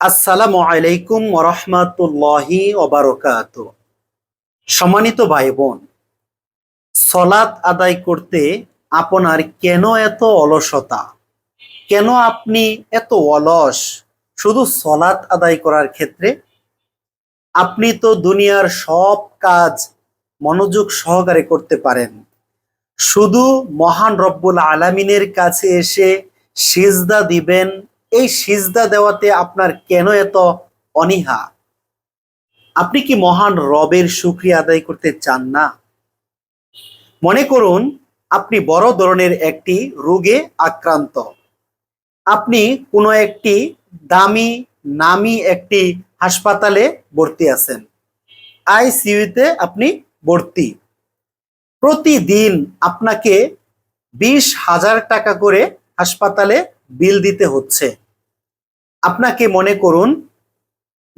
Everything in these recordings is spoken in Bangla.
আসসালামু আলাইকুম ওরহমাতুল্লাহি ওবারকাত সম্মানিত ভাই বোন সলাৎ আদায় করতে আপনার কেন এত অলসতা? কেন আপনি এত অলস? শুধু সলাৎ আদায় করার ক্ষেত্রে? আপনি তো দুনিয়ার সব কাজ মনোযোগ সহকারে করতে পারেন। শুধু মহান রব্বুল আলামিনের কাছে এসে সিজদা দিবেন এই সিজদা দেওয়াতে আপনার কেন এত অনীহা? আপনি কি মহান রবের সুক্রিয়া আদায় করতে চান না? মনে করুন, আপনি বড় ধরনের একটি রোগে আক্রান্ত। আপনি কোনো একটি দামি, নামি একটি হাসপাতালে ভর্তি আছেন। আইসিইউতে আপনি ভর্তি। প্রতিদিন আপনাকে বিশ হাজার টাকা করে হাসপাতালে বিল দিতে হচ্ছে। আপনাকে মনে করুন,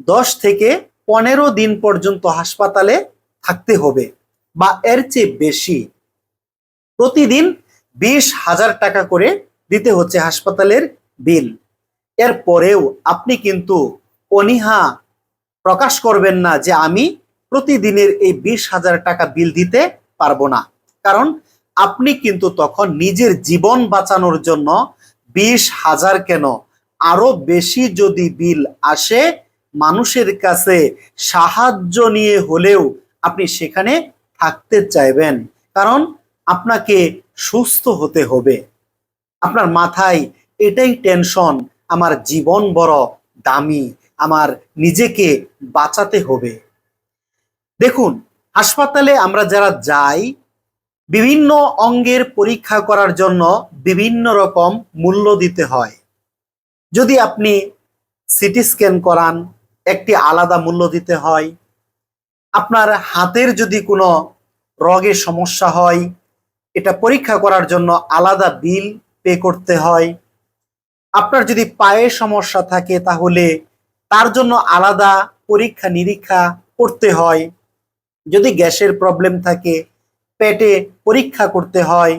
দশ থেকে পনেরো দিন পর্যন্ত হাসপাতালে থাকতে হবে বা এর চেয়ে বেশি। প্রতিদিন বিশ হাজার টাকা করে দিতে হচ্ছে হাসপাতালের বিল। এর পরেও আপনি কিন্তু অনীহা প্রকাশ করবেন না যে আমি প্রতিদিনের এই বিশ হাজার টাকা বিল দিতে পারব না। কারণ আপনি কিন্তু তখন নিজের জীবন বাঁচানোর জন্য বিশ হাজার কেন আরও বেশি যদি বিল আসে, মানুষের কাছে সাহায্য নিয়ে হলেও আপনি সেখানে থাকতে চাইবেন। কারণ আপনাকে সুস্থ হতে হবে। আপনার মাথায় এটাই টেনশন আমার জীবন বড় দামি, আমার নিজেকে বাঁচাতে হবে। দেখুন, হাসপাতালে আমরা যারা যাই, বিভিন্ন অঙ্গের পরীক্ষা করার জন্য বিভিন্ন রকম মূল্য দিতে হয়। যদি আপনি সিটি স্ক্যান করান, একটি আলাদা মূল্য দিতে হয়, আপনার হাতের যদি কোনো রোগের সমস্যা হয়, এটা পরীক্ষা করার জন্য আলাদা বিল পে করতে হয়। আপনার যদি পায়ে সমস্যা থাকে, তাহলে তার জন্য আলাদা পরীক্ষা নিরীক্ষা করতে হয়। যদি গ্যাসের প্রবলেম থাকে, পেটে পরীক্ষা করতে হয়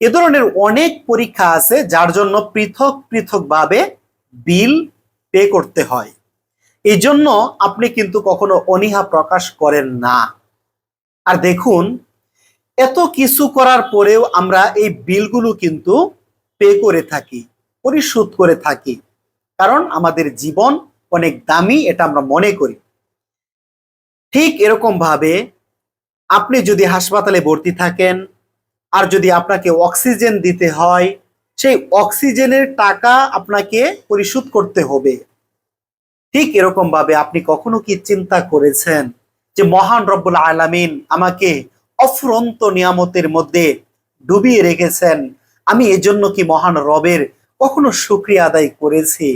এ ধরনের অনেক পরীক্ষা আছে যার জন্য পৃথক পৃথকভাবে বিল পে করতে হয়। এই জন্য আপনি কিন্তু কখনো অনীহা প্রকাশ করেন না। আর দেখুন, এত কিছু করার পরেও আমরা এই বিলগুলো কিন্তু পে করে থাকি, পরিশোধ করে থাকি। কারণ আমাদের জীবন অনেক দামি, এটা আমরা মনে করি। ঠিক এরকম ভাবে আপনি যদি হাসপাতালে ভর্তি থাকেন আর যদি আপনাকে অক্সিজেন দিতে হয়, সেই অক্সিজেনের টাকা আপনাকে পরিশোধ করতে হবে। ঠিক এরকম ভাবে আপনি কখনো কি চিন্তা করেছেন যে, মহান রব্বুল আলামিন আমাকে অফুরন্ত নিয়ামতের মধ্যে ডুবিয়ে রেখেছেন? আমি এজন্য কি মহান রবের কখনো শুক্রিয়া আদায় করেছি?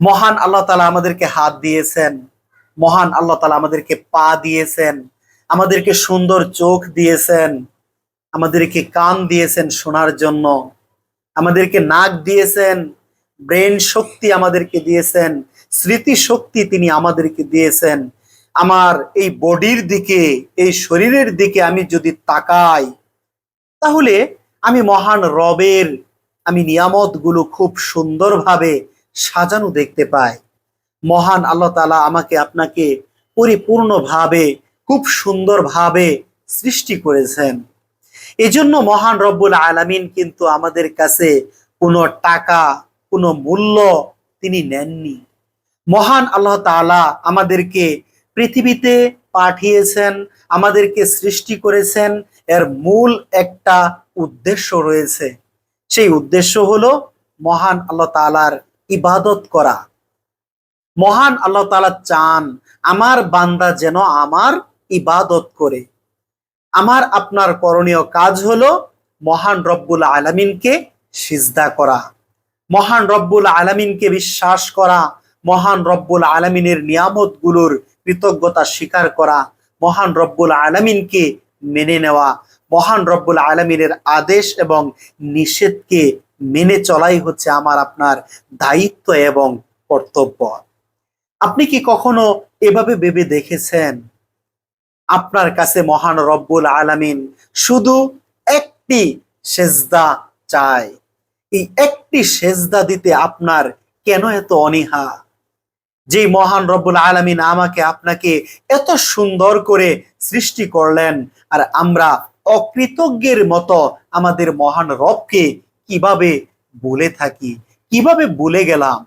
মহান আল্লাহ তালা আমাদেরকে হাত দিয়েছেন। মহান আল্লাহ তালা আমাদেরকে পা দিয়েছেন। আমাদেরকে সুন্দর চোখ দিয়েছেন। আমাদেরকে কান দিয়েছেন শোনার জন্য, আমাদেরকে নাক দিয়েছেন, ব্রেন শক্তি আমাদেরকে দিয়েছেন স্মৃতি শক্তি তিনি আমাদেরকে দিয়েছেন। আমার এই বডির দিকে, এই শরীরের দিকে আমি যদি তাকাই, তাহলে আমি মহান রবের, আমি নিয়ামতগুলো খুব সুন্দরভাবে সাজানো দেখতে পাই। মহান আল্লাহ তালা আমাকে আপনাকে পরিপূর্ণভাবে, খুব সুন্দরভাবে সৃষ্টি করেছেন। এজন্য মহান রব্বুল আলামিন কিন্তু আমাদের কাছে কোনো টাকা, কোনো মূল্য তিনি নেননি। মহান আল্লাহ তাআলা আমাদেরকে পৃথিবীতে পাঠিয়েছেন, আমাদেরকে সৃষ্টি করেছেন। এর মূল একটা উদ্দেশ্য রয়েছে। সেই উদ্দেশ্য হলো মহান আল্লাহ তাআলার ইবাদত করা। মহান আল্লাহ তাআলা চান আমার বান্দা যেন আমার ইবাদত করে। আমার আপনার করণীয় কাজ হলো মহান রব্বুল আলামিনকে সিজদা করা, মহান রব্বুল আলামিনকে বিশ্বাস করা, মহান রব্বুল আলামিনের নিয়ামতগুলোর কৃতজ্ঞতা স্বীকার করা, মহান রব্বুল আলামিনকে মেনে নেওয়া, মহান রব্বুল আলামিনের আদেশ এবং নিষেধকে মেনে চলাই হচ্ছে আমার আপনার দায়িত্ব এবং কর্তব্য। আপনি কি কখনো এভাবে ভেবে দেখেছেন? আপনার কাছে মহান রব্বুল আলামিন শুধু একটি সেজদা চায় এই একটি সেজদা দিতে আপনার কেন এত অনীহা? যে মহান রব্বুল আলমিন আমাকে আপনাকে এত সুন্দর করে সৃষ্টি করলেন আর আমরা অকৃতজ্ঞের মতো আমাদের মহান রবকে কীভাবে বলে থাকি, কীভাবে ভুলে গেলাম?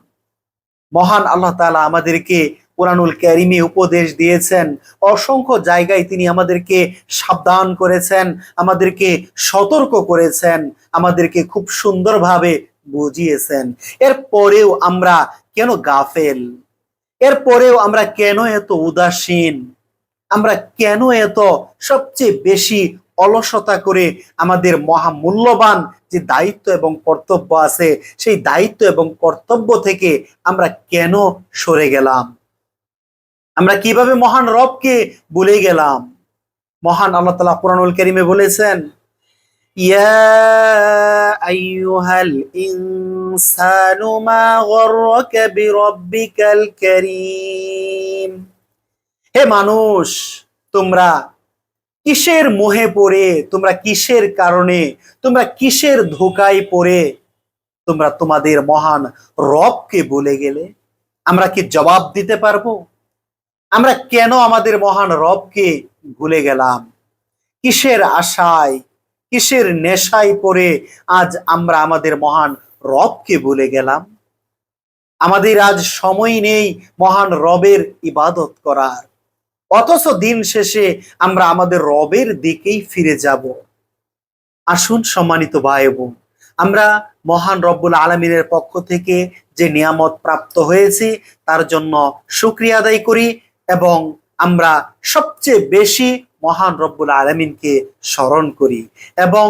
মহান আল্লাহ তাআলা আমাদেরকে কোরআনুল ক্যারিমে উপদেশ দিয়েছেন। অসংখ্য জায়গায় তিনি আমাদেরকে সাবধান করেছেন, আমাদেরকে সতর্ক করেছেন, আমাদেরকে খুব সুন্দরভাবে বুঝিয়েছেন। এরপরেও আমরা কেন গাফেল? এরপরেও আমরা কেন এত উদাসীন? আমরা কেন এত সবচেয়ে বেশি অলসতা করে আমাদের মহামূল্যবান যে দায়িত্ব এবং কর্তব্য আছে, সেই দায়িত্ব এবং কর্তব্য থেকে আমরা কেন সরে গেলাম? আমরা কীভাবে মহান রবকে ভুলে গেলাম? মহান আল্লাহ তালা কোরআনুল করিমে বলেছেন হে মানুষ, তোমরা কিসের মোহে পড়ে? তোমরা কিসের কারণে? তোমরা কিসের ধোকায় পড়ে? তোমরা তোমাদের মহান রবকে বলে গেলে আমরা কি জবাব দিতে পারব? আমরা কেন আমাদের মহান রবকে ভুলে গেলাম? কিসের আশায়, কিসের নেশায় পড়ে আজ আমরা আমাদের মহান রবকে ভুলে গেলাম? আমাদের আজ সময় নেই মহান রবের ইবাদত করার। অথচ দিন শেষে আমরা আমাদের রবের দিকেই ফিরে যাব। আসুন সম্মানিত ভাই বোন আমরা মহান রব্বুল আলমিনের পক্ষ থেকে যে নিয়ামত প্রাপ্ত হয়েছে, তার জন্য শুক্রিয়া আদায় করি। এবং আমরা সবচেয়ে বেশি মহান রব্বুল আলমিনকে স্মরণ করি এবং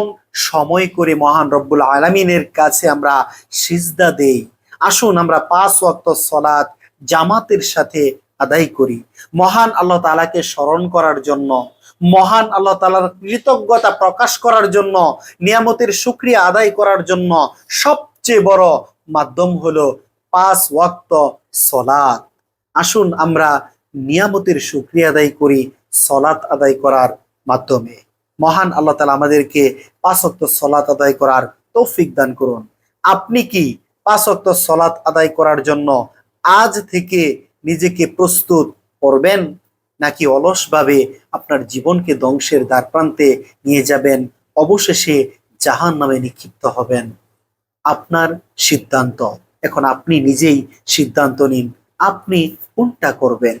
সময় করে মহান রব্বুল আলমিনের কাছে আমরা সিজদা দেই। আসুন আমরা পাঁচ ওয়াক্ত সলাৎ জামাতের সাথে আদায় করি। মহান আল্লাহ তালাকে স্মরণ করার জন্য, মহান আল্লাহ তালার কৃতজ্ঞতা প্রকাশ করার জন্য, নিয়ামতের সুক্রিয়া আদায় করার জন্য সবচেয়ে বড় মাধ্যম হলো পাঁচ ওয়াক্ত সলাৎ। আসুন আমরা নিয়ামতের সুক্রিয়া আদায় করি, সলাৎ আদায় করার মাধ্যমে। মহান আল্লাহ তালা আমাদেরকে পাঁচ ওয়াক্ত সলাৎ আদায় করার তৌফিক দান করুন। আপনি কি পাঁচ ওয়াক্ত সলাৎ আদায় করার জন্য আজ থেকে নিজেকে প্রস্তুত করবেন, নাকি অলসভাবে আপনার জীবনকে ধ্বংসের দ্বার প্রান্তে নিয়ে যাবেন, অবশেষে জাহান নামে নিক্ষিপ্ত হবেন? আপনার সিদ্ধান্ত। এখন আপনি নিজেই সিদ্ধান্ত নিন, আপনি কোনটা করবেন?